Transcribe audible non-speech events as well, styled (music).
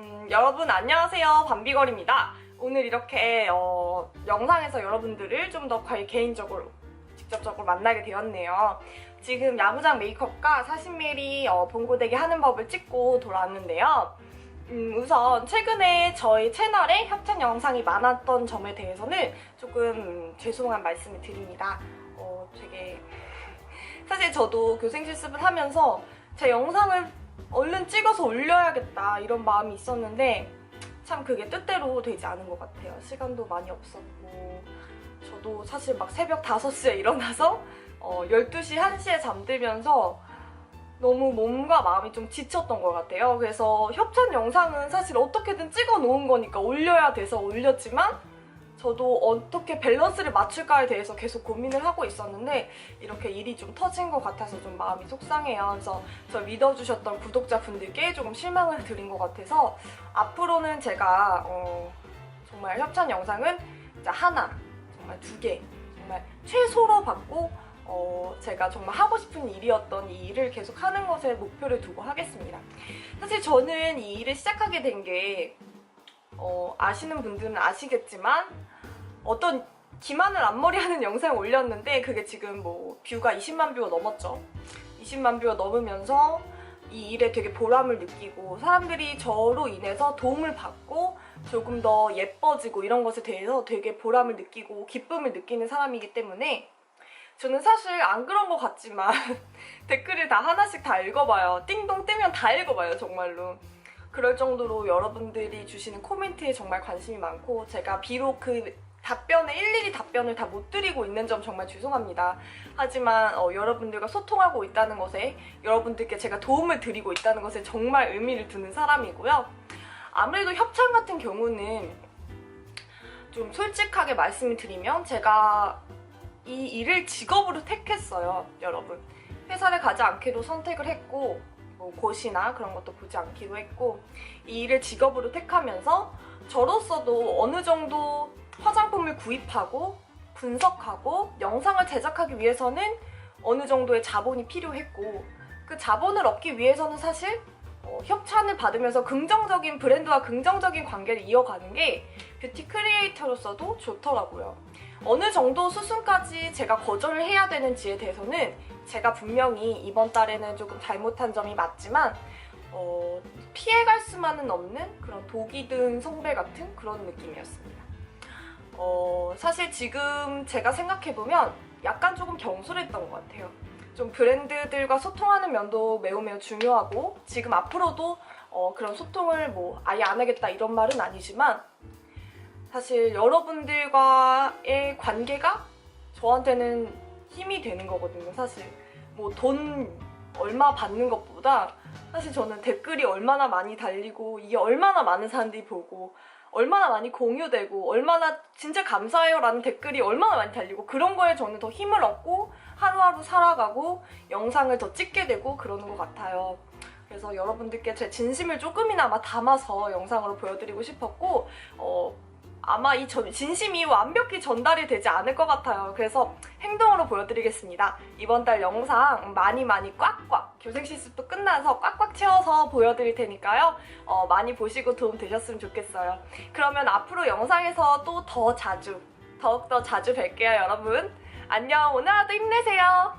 음, 여러분 안녕하세요. 밤비걸입니다. 오늘 이렇게 어, 영상에서 여러분들을 좀 더 개인적으로 직접적으로 만나게 되었네요. 지금 야구장 메이크업과 40mm 어, 봉고데기 하는 법을 찍고 돌아왔는데요. 음, 우선 최근에 저희 채널에 협찬 영상이 많았던 점에 대해서는 조금 음, 죄송한 말씀을 드립니다. 어, 되게 (laughs) 사실 저도 교생 실습을 하면서 제 영상을 얼른 찍어서 올려야겠다 이런 마음이 있었는데 참 그게 뜻대로 되지 않은 것 같아요. 시간도 많이 없었고 저도 사실 막 새벽 5시에 일어나서 (laughs) 어, 12시, 1시에 잠들면서 너무 몸과 마음이 좀 지쳤던 것 같아요. 그래서 협찬 영상은 사실 어떻게든 찍어 놓은 거니까 올려야 돼서 올렸지만 저도 어떻게 밸런스를 맞출까에 대해서 계속 고민을 하고 있었는데 이렇게 일이 좀 터진 것 같아서 좀 마음이 속상해요. 그래서 저 믿어주셨던 구독자분들께 조금 실망을 (laughs) 드린 것 같아서 앞으로는 제가 어, 정말 협찬 영상은 하나, 정말 두 개, 정말 최소로 받고 어, 제가 정말 하고 싶은 일이었던 이 일을 계속 하는 것에 목표를 두고 하겠습니다. 사실 저는 이 일을 시작하게 된게 어, 아시는 분들은 아시겠지만 어떤 기만을 앞머리 하는 영상을 올렸는데 그게 지금 뭐 뷰가 20만 뷰가 넘었죠. 20만 뷰가 넘으면서 이 일에 되게 보람을 느끼고 사람들이 저로 인해서 도움을 받고 조금 더 예뻐지고 이런 것에 대해서 되게 보람을 느끼고 기쁨을 느끼는 사람이기 때문에 저는 사실 안 그런 것 같지만 (laughs) 댓글을 다 하나씩 다 읽어봐요. 띵동 뜨면 다 읽어봐요, 정말로. 그럴 정도로 여러분들이 주시는 코멘트에 정말 관심이 많고 제가 비록 그 답변에 일일이 답변을 다 못 드리고 있는 점 정말 죄송합니다. 하지만 어, 여러분들과 소통하고 있다는 것에 여러분들께 제가 도움을 드리고 있다는 것에 정말 의미를 두는 사람이고요. 아무래도 협찬 같은 경우는 좀 솔직하게 말씀을 드리면 제가 이 일을 직업으로 택했어요, 여러분. 회사를 가지 않기로 선택을 했고 뭐 곳이나 그런 것도 보지 않기로 했고 이 일을 직업으로 택하면서 저로서도 어느 정도 화장품을 구입하고 분석하고 영상을 제작하기 위해서는 어느 정도의 자본이 필요했고 그 자본을 얻기 위해서는 사실 어, 협찬을 받으면서 긍정적인 브랜드와 긍정적인 관계를 이어가는 게 뷰티 크리에이터로서도 좋더라고요. 어느 정도 수순까지 제가 거절을 해야 되는지에 대해서는 제가 분명히 이번 달에는 조금 잘못한 점이 맞지만 어, 피해갈 수만은 없는 그런 독이 든 성배 같은 그런 느낌이었습니다. 어, 사실 지금 제가 생각해보면 약간 조금 경솔했던 것 같아요. 좀 브랜드들과 소통하는 면도 매우 매우 중요하고 지금 앞으로도 어, 그런 소통을 뭐 아예 안 하겠다 이런 말은 아니지만 사실 여러분들과의 관계가 저한테는 힘이 되는 거거든요, 사실. 뭐 돈 얼마 받는 것보다 사실 저는 댓글이 얼마나 많이 달리고 이게 얼마나 많은 사람들이 보고 얼마나 많이 공유되고 얼마나 진짜 감사해요라는 댓글이 얼마나 많이 달리고 그런 거에 저는 더 힘을 얻고 하루하루 살아가고 영상을 더 찍게 되고 그러는 것 같아요. 그래서 여러분들께 제 진심을 조금이나마 담아서 영상으로 보여드리고 싶었고 어, 아마 이 전- 진심이 완벽히 전달이 되지 않을 것 같아요. 그래서 행동으로 보여드리겠습니다. 이번 달 영상 많이 많이 꽉꽉 교생 실습도 끝나서 꽉꽉 채워서 보여드릴 테니까요. 어, 많이 보시고 도움 되셨으면 좋겠어요. 그러면 앞으로 영상에서 또 더 자주 더욱더 자주 뵐게요, 여러분. 안녕. 오늘 하루도 힘내세요.